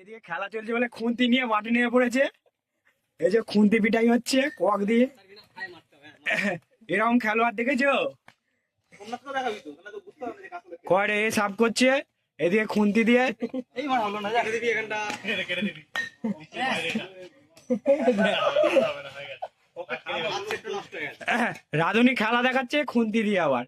এদিকে খেলা চলছে বলে খুন্তি নিয়ে মাটি নিয়ে পড়েছে। এই যে খুন্তি পিটাই হচ্ছে কক দিয়ে। এরকম খেলোয়াড় দেখেছ? কয়রে এ সাফ করছে? এদিকে খুন্তি দিয়ে। রাধুনি খেলা দেখাচ্ছে খুন্তি দিয়ে আবার।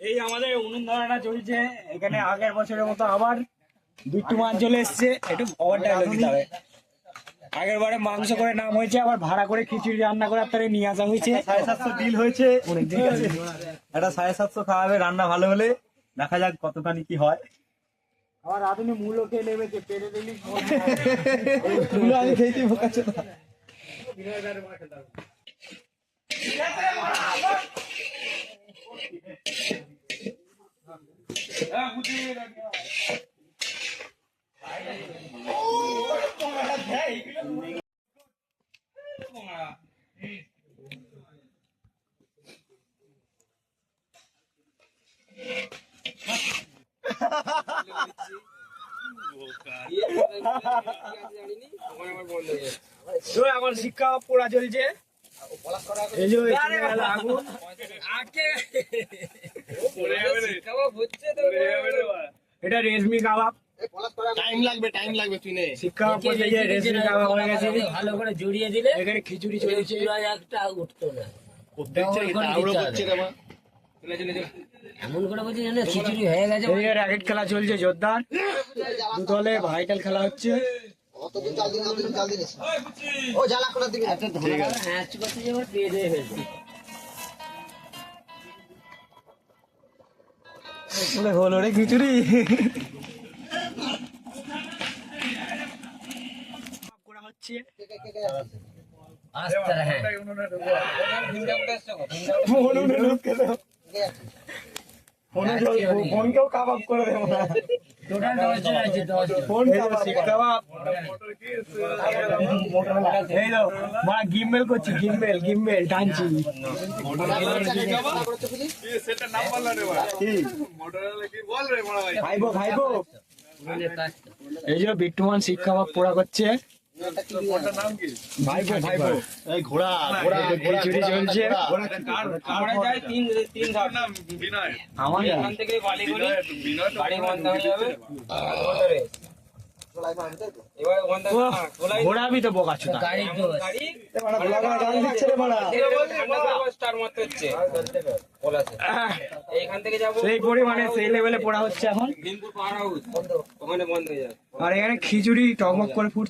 এই আমাদের উনুন ধরাটা চলছে। এখানে আগের বছরের মতো আবার দুটু মাছ চলে এসছে। একটু ওভারটা দিতে হবে। আগের বারে মাংস করে নাম হয়েছে আবার ভাড়া করে খিচুড়ি রান্না করে তারে নিয়ে আসা হয়েছে। সাড়ে সাতশো ডিল হয়েছে। ঠিক একটা সাড়ে সাতশো খাওয়াবে রান্না ভালো হলে। দেখা যাক কতখানি কি হয়। আমার রাধুনি মূল্য খেয়ে নেমেছে পেরে দিলি। তুলো আমি খেয়েছি বোকাচ্ছে না তো এখন শিক্ষা পড়া চলছে। আগুন। এটা রেশমি কাবাব। টাইম লাগবে টাইম লাগবে তুই নে শিক্ষা হয়ে গেছে ভালো করে জড়িয়ে দিলে এখানে খিচুড়ি চলছে। একটা উঠতো না। এমন করে বলছি জানো খিচুড়ি হয়ে গেছে। র্যাকেট খেলা চলছে জোরদার। দু দলে ভাইটাল খেলা হচ্ছে। ও জ্বালা করে দিবি করতে দিয়ে ফেলছে। হলো রে খিচুড়ি করা হচ্ছে এই মা গিম্বেল করছি গিম্বেল গিম্বেল টানছি খাইবো খাইবো এই যে বিট্টুমান শিক্ষা পোড়া করছে। ঘোড়া চলছে আমরা এখান থেকে বাড়ি বন্ধ হয়ে যাবে ঘোড়াবি তো বোকা সেই পরিমাণে সেই লেভেলে পড়া হচ্ছে এখন। হয়ে আর এখানে খিচুড়ি টকমক করে ফুটছে।